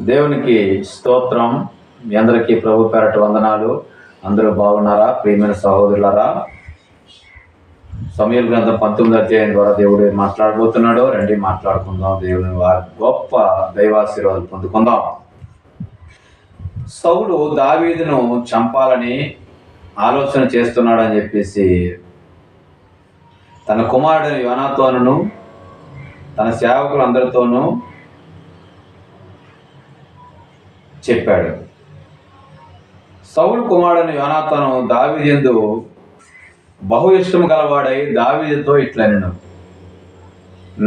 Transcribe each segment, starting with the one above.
దేవునికి స్తోత్రం. మీ అందరికీ ప్రభు పేరటి వందనాలు. అందరూ బాగున్నారా? ప్రియమైన సహోదరులరా? సమయల్ గ్రంథం పంతొమ్మిది అధ్యాయం ద్వారా దేవుడు ఏం మాట్లాడబోతున్నాడో రండి మాట్లాడుకుందాం. దేవుని వారి గొప్ప దైవాశీర్వాదాలు పొందుకుందాం. సౌలు దావీదును చంపాలని ఆలోచన చేస్తున్నాడని చెప్పేసి తన కుమారుడు యోనాతోనూ తన సేవకులందరితోనూ చెప్పాడు. సౌలు కుమారుని యోనాతను దావిదెందు బహు ఇష్టం గలవాడై దావీదుతో ఇట్లనెను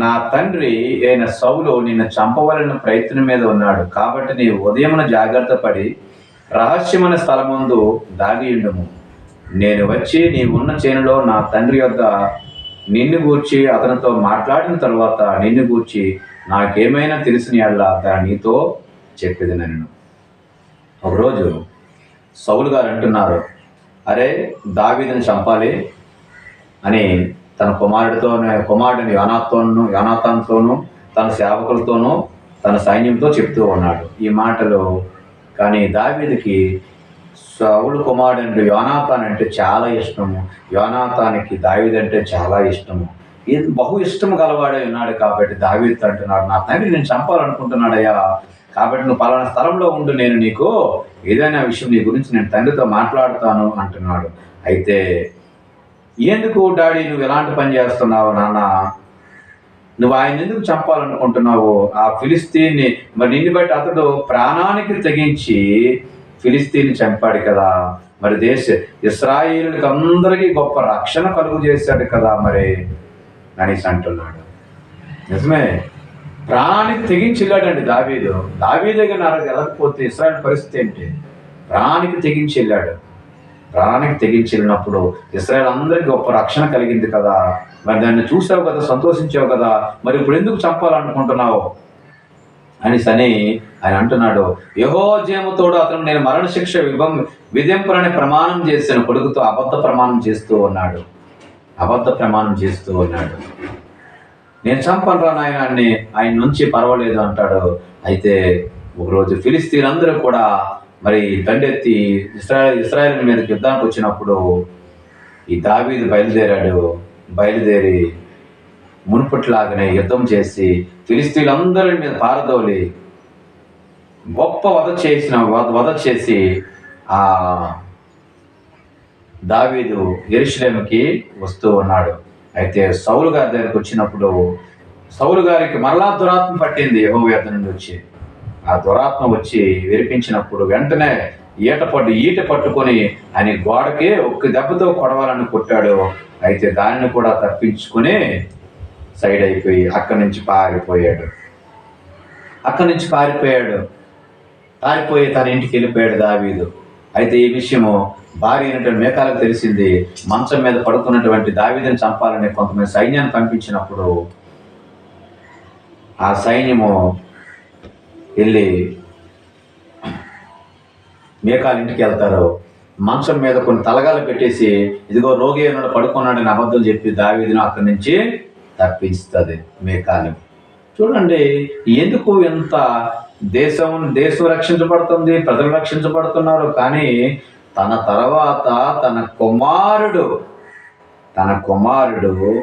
నా తండ్రి అయిన సౌలు నిన్ను చంపవలన ప్రయత్నం మీద ఉన్నాడు. కాబట్టి నీ ఉదయమున జాగ్రత్త పడి రహస్యమైన స్థలముందు దాగియుండము నేను వచ్చి నీ ఉన్న చేనులో నా తండ్రి యొద్ద నిన్ను గూర్చి అతనితో మాట్లాడిన తర్వాత నిన్ను గూర్చి నాకేమైనా తెలిసిన యెడల దానితో చెప్పేది నన్ను ఒకరోజు సౌలు గారు అంటున్నారు అరే దావీదుని చంపాలి అని తన కుమారుడితో కుమారుడిని యోనాతోను యోనాథాన్తోనూ తన సేవకులతోనూ తన సైన్యంతో చెప్తూ ఉన్నాడు. ఈ మాటలు కానీ దావీదికి సౌలు కుమారుడు యోనాథాన్ అంటే చాలా ఇష్టము. యోనాథానికి దావీదు అంటే చాలా ఇష్టము. ఇది బహు ఇష్టము గలవాడే ఉన్నాడు కాబట్టి దావీద్ అంటున్నాడు నా తండ్రి నేను చంపాలనుకుంటున్నాడయ్యా. కాబట్టి నువ్వు పలానా స్థలంలో ఉండు నేను నీకు ఏదైనా విషయం నీ గురించి నేను తండ్రితో మాట్లాడుతాను అంటున్నాడు. అయితే ఎందుకు డాడీ నువ్వు ఎలాంటి పని చేస్తున్నావు నాన్న? నువ్వు ఆయన ఎందుకు చంపాలనుకుంటున్నావు? ఆ ఫిలిస్తీన్ని మరి నిన్ను బట్టి అతడు ప్రాణానికి తెగించి ఫిలిస్తీన్ని చంపాడు కదా. మరి దేశ ఇస్రాయిలుకి అందరికీ గొప్ప రక్షణ కలుగు చేశాడు కదా మరి అనేసి అంటున్నాడు. నిజమే? ప్రాణానికి తెగించి వెళ్ళాడండి దావీదు దావీదుగా నాకు వెళ్ళకపోతే ఇస్రాయల్ పరిస్థితి ఏంటి? ప్రాణానికి తెగించి వెళ్ళాడు ప్రాణానికి తెగించి వెళ్ళినప్పుడు ఇస్రాయల్ అందరికీ గొప్ప రక్షణ కలిగింది కదా. మరి దాన్ని చూసావు కదా సంతోషించావు కదా. మరి ఇప్పుడు ఎందుకు చంపాలనుకుంటున్నావు? అని సని ఆయన అంటున్నాడు. యహో అతను నేను మరణశిక్ష విభం విధింపులని ప్రమాణం చేసిన కొడుకుతో అబద్ధ ప్రమాణం చేస్తూ ఉన్నాడు. అబద్ధ ప్రమాణం చేస్తూ ఉన్నాడు. నేను చంపనరా నాయన అని ఆయన నుంచి పర్వాలేదు అంటాడు. అయితే ఒకరోజు ఫిలిస్తీన్లందరూ కూడా మరి దండెత్తి ఇస్రాయల్ ఇస్రాయల్ మీదకి యుద్ధానికి వచ్చినప్పుడు ఈ దావీదు బయలుదేరాడు. బయలుదేరి మునుపట్లాగానే యుద్ధం చేసి ఫిలిస్తీన్లందరి మీద పారదోలి గొప్ప వధ చేసిన వధ- చేసి ఆ దావీదు ఎరుషులేముకి వస్తూ ఉన్నాడు. అయితే సౌలు గారి దగ్గరికి వచ్చినప్పుడు సౌలు గారికి మరలా దురాత్మ పట్టింది యహో వేద నుండి వచ్చి. ఆ దురాత్మ వచ్చి విరిపించినప్పుడు వెంటనే ఈట పట్టు ఈట పట్టుకొని ఆయన గోడకి ఒక్క దెబ్బతో కొడవాలని కొట్టాడు. అయితే దానిని కూడా తప్పించుకొని సైడ్ అయిపోయి అక్కడి నుంచి పారిపోయాడు. అక్కడి నుంచి పారిపోయాడు. పారిపోయి తన ఇంటికి వెళ్ళిపోయాడు దావీదు. అయితే ఈ విషయము భార్య అయినటువంటి మేకాలకు తెలిసింది మంచం మీద పడుకున్నటువంటి దావిదని చంపాలని కొంతమంది సైన్యాన్ని పంపించినప్పుడు ఆ సైన్యము వెళ్ళి మేకాల ఇంటికి వెళ్తారు. మంచం మీద కొన్ని తలగాలు పెట్టేసి ఇదిగో రోగి అయినాడు పడుకున్నాడని అబద్ధం చెప్పి దావీదిని అక్కడి నుంచి తప్పిస్తుంది మేకాలు. చూడండి ఎందుకు ఎంత దేశం దేశం రక్షించబడుతుంది ప్రజలు రక్షించబడుతున్నారు? కానీ తన తర్వాత తన కుమారుడు తన కుమారుడు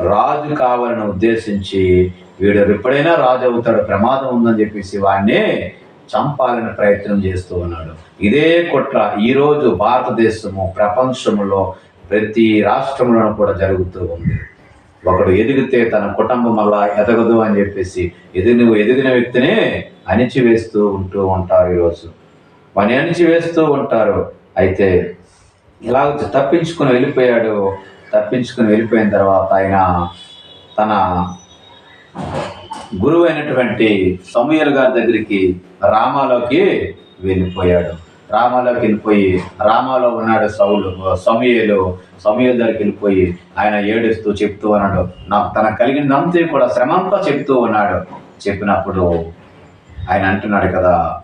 రాజు కావాలని ఉద్దేశించి వీడు ఎప్పుడైనా రాజు అవుతాడు ప్రమాదం ఉందని చెప్పేసి వాడిని చంపాలని ప్రయత్నం చేస్తూ ఉన్నాడు. ఇదే కుట్ర ఈరోజు భారతదేశము ప్రపంచంలో ప్రతి రాష్ట్రంలోనూ కూడా జరుగుతూ ఉంది. ఒకడు ఎదిగితే తన కుటుంబం అలా ఎదగదు అని చెప్పేసి ఎదిగిన ఎదిగిన వ్యక్తిని అణిచివేస్తూ ఉంటూ ఉంటారు ఈరోజు. వాని అణిచివేస్తూ ఉంటారు. అయితే ఇలా తప్పించుకుని వెళ్ళిపోయాడు. తప్పించుకుని వెళ్ళిపోయిన తర్వాత ఆయన తన గురువు అయినటువంటి సమయల్ గారి దగ్గరికి రామాలోకి వెళ్ళిపోయాడు. రామాలోకి వెళ్ళిపోయి రామాలో ఉన్నాడు సౌలు సమయలు సమయల దగ్గరికి వెళ్ళిపోయి ఆయన ఏడుస్తూ చెప్తూ ఉన్నాడు. నాకు తనకు కలిగినంతే కూడా శ్రమంతా చెప్తూ ఉన్నాడు. చెప్పినప్పుడు ఆయన అంటున్నాడు కదా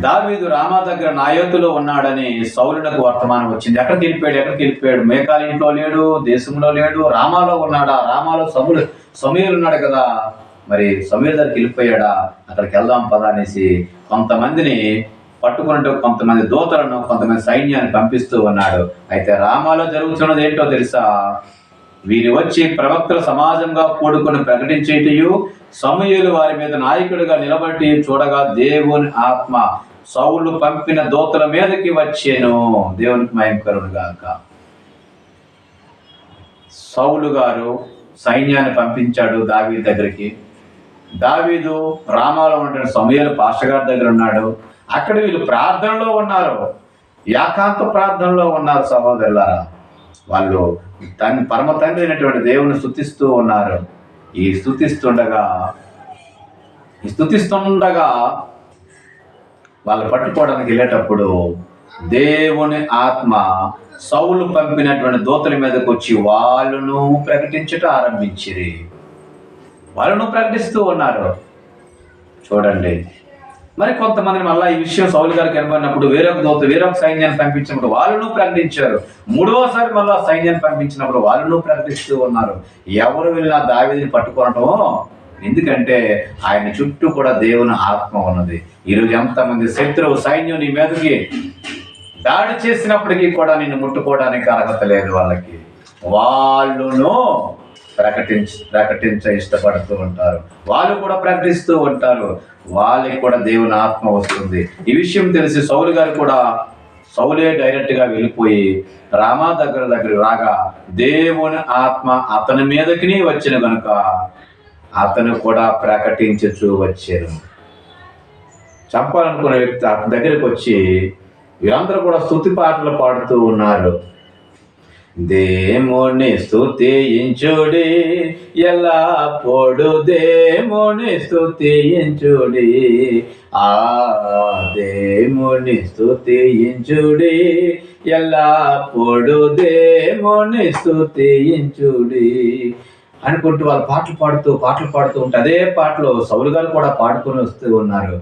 దావీదు రామా దగ్గర నాయోతులో ఉన్నాడని సౌలునకు వర్తమానం వచ్చింది. ఎక్కడికి వెళ్ళిపోయాడు ఎక్కడికి వెళ్ళిపోయాడు మేకాల ఇంట్లో లేడు దేశంలో లేడు రామాలో ఉన్నాడా? రామాలో సములు సమీర్ ఉన్నాడు కదా. మరి సమీర్ దగ్గరికి వెళ్ళిపోయాడా? అక్కడికి వెళ్దాం పదా అనేసి కొంతమందిని పట్టుకుంటూ కొంతమంది దూతలను కొంతమంది సైన్యాన్ని పంపిస్తూ ఉన్నాడు. అయితే రామాలో జరుగుతున్నది ఏంటో తెలుసా? వీరు వచ్చి ప్రవక్తల సమాజంగా కూడుకుని ప్రకటించేటయు సమూహలు వారి మీద నాయకుడిగా నిలబడి చూడగా దేవుని ఆత్మ సౌలు పంపిన దోతల మీదకి వచ్చాను. దేవునికి మయంకరుడు కరుణగాక సౌలు గారు సైన్యాన్ని పంపించాడు దావీ దగ్గరికి. దావీదు రామాలో ఉన్న సమయాలు పాస్టర్ గారి దగ్గర ఉన్నాడు. అక్కడ వీళ్ళు ప్రార్థనలో ఉన్నారు. ఏకాంత ప్రార్థనలో ఉన్నారు సహోదరులారా. వాళ్ళు తను పరమ తండ్రి అయినటువంటి దేవుని స్థుతిస్తూ ఉన్నారు. ఈ స్థుతిస్తుండగా ఈ స్థుతిస్తుండగా వాళ్ళు పట్టుకోవడానికి వెళ్ళేటప్పుడు దేవుని ఆత్మ సౌలు పంపినటువంటి దూతల మీదకు వచ్చి వాళ్ళను ప్రకటించటం ఆరంభించిరి. వాళ్ళను ప్రకటిస్తూ ఉన్నారు. చూడండి మరి కొంతమంది మళ్ళీ ఈ విషయం సౌలు గారికి కనబడినప్పుడు వేరొక దూత వేరొక సైన్యాన్ని పంపించినప్పుడు వాళ్ళను ప్రకటించారు. మూడవసారి మళ్ళీ సైన్యాన్ని పంపించినప్పుడు వాళ్ళను ప్రకటిస్తూ ఉన్నారు. ఎవరు వెళ్ళినా దావేదిని పట్టుకోవటం ఎందుకంటే ఆయన చుట్టూ కూడా దేవుని ఆత్మ ఉన్నది. ఈరోజు ఎంతమంది శత్రువు సైన్యం నీ మీదకి దాడి చేసినప్పటికీ కూడా నిన్ను ముట్టుకోవడానికి అర్హత లేదు వాళ్ళకి. వాళ్ళును ప్రకటించ ప్రకటించ ఇష్టపడుతూ ఉంటారు. వాళ్ళు కూడా ప్రకటిస్తూ ఉంటారు. వాళ్ళకి కూడా దేవుని ఆత్మ వస్తుంది. ఈ విషయం తెలిసి సౌలు గారు కూడా సౌలే డైరెక్ట్గా వెళ్ళిపోయి రామా దగ్గర దగ్గర రాగా దేవుని ఆత్మ అతని మీదకి వచ్చిన కనుక అతను కూడా ప్రకటించచ్చు వచ్చారు. చంపాలనుకున్న వ్యక్తి అతని దగ్గరికి వచ్చి వీరందరూ కూడా స్తుతి పాటలు పాడుతూ ఉన్నారు. దేముని స్థుతించుడి ఎలా పొడు దేముని స్థుతించుడి ఆ దేముని స్థుతించుడి ఎలా పొడు దేముని స్థుతించుడి అనుకుంటూ వాళ్ళు పాటలు పాడుతూ పాటలు పాడుతూ ఉంటే అదే పాటలు సౌలుగారు కూడా పాడుకొని వస్తూ ఉన్నారు.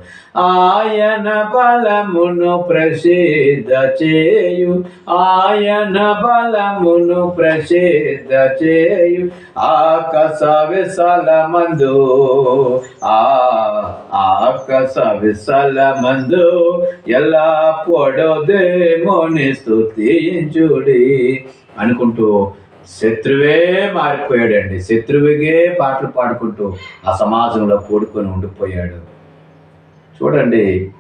ఆయన బలమును ప్రసిద్ధ చేయు ఆయన బలమును ప్రసిద్ధ చేయు ఆకాశ విశాల మందు ఆ ఆకాశ విశాల మందు ఎలా పొడోదేమోని స్తుతించుడి అనుకుంటూ శత్రువే మారిపోయాడండి. శత్రువుగే పాటలు పాడుకుంటూ ఆ సమాజంలో కూడుకొని ఉండిపోయాడు. చూడండి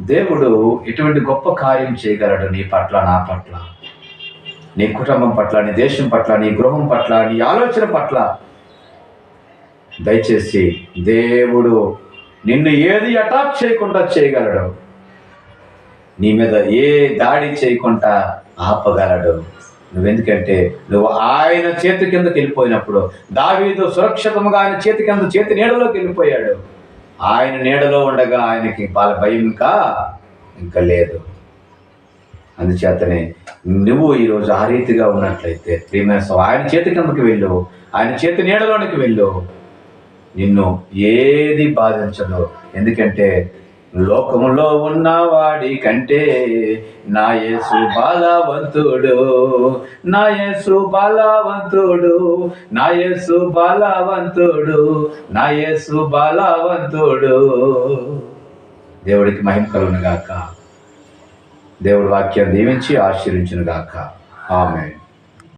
దేవుడు ఎటువంటి గొప్ప కార్యం చేయగలడు నీ పట్ల నా పట్ల. నీ కుటుంబం పట్ల నీ దేశం పట్ల నీ గృహం పట్ల నీ ఆలోచన పట్ల. దయచేసి దేవుడు నిన్ను ఏది అటాక్ చేయకుండా చేయగలడు? నీ మీద ఏ దాడి చేయకుండా ఆపగలడు? నువ్వెందుకంటే నువ్వు ఆయన చేతి కిందకి వెళ్ళిపోయినప్పుడు దావీదు సురక్షితంగా ఆయన చేతి కింద చేతి నీడలోకి వెళ్ళిపోయాడు. ఆయన నీడలో ఉండగా ఆయనకి బాల భయం ఇంకా ఇంకా లేదు. అందుచేతనే నువ్వు ఈరోజు ఆ రీతిగా ఉన్నట్లయితే ప్రియమైన ఆయన చేతి కిందకి వెళ్ళు ఆయన చేతి నీడలోనికి వెళ్ళు. నిన్ను ఏది బాధించదు. ఎందుకంటే లోకములో ఉన్నవాడి కంటే నా యేసు బలవంతుడు నా యేసు బలవంతుడు నా యేసు బలవంతుడు నా యేసు బలవంతుడు. దేవుడికి మహిమ కలుగును గాక. దేవుడి వాక్యం దీవించి ఆశీర్వించును గాక. ఆమె